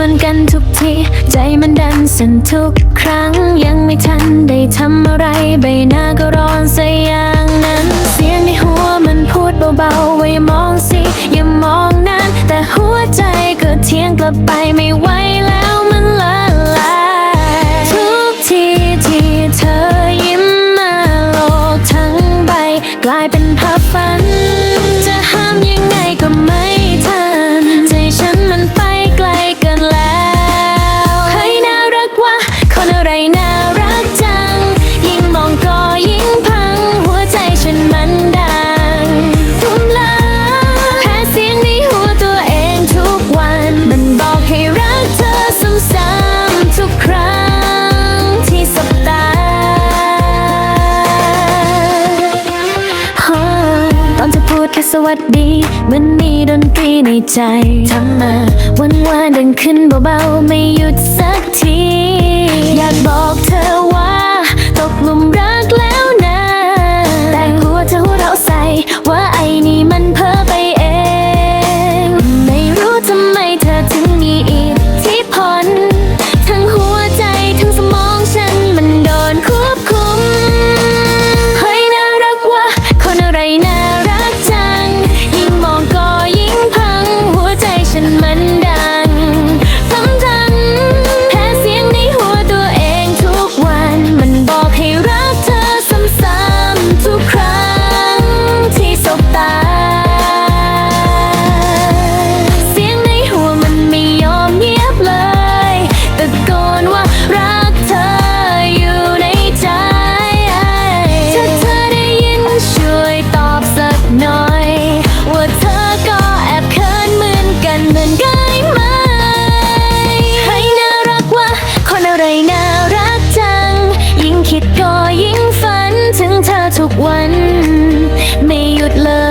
วนกันทุกที ใจมันดันสั่นทุกครั้ง ยังไม่ทันได้ทำอะไร ใบหน้าก็ร้อนซะอย่างนั้น เสียงในหัวมันพูดเบาๆว่าอย่ามองสิ อย่ามองนานแต่หัวใจก็เทียงกลับไปไม่ว่า สวัสดีเหมันมีดนตรีในใจทำมาวันวานดังขึ้นเบาๆ ไม่หยุดสักที อยากบอกเธอว่า ก็ยิ่งฝันถึงเธอทุกวัน ไม่หยุดเลย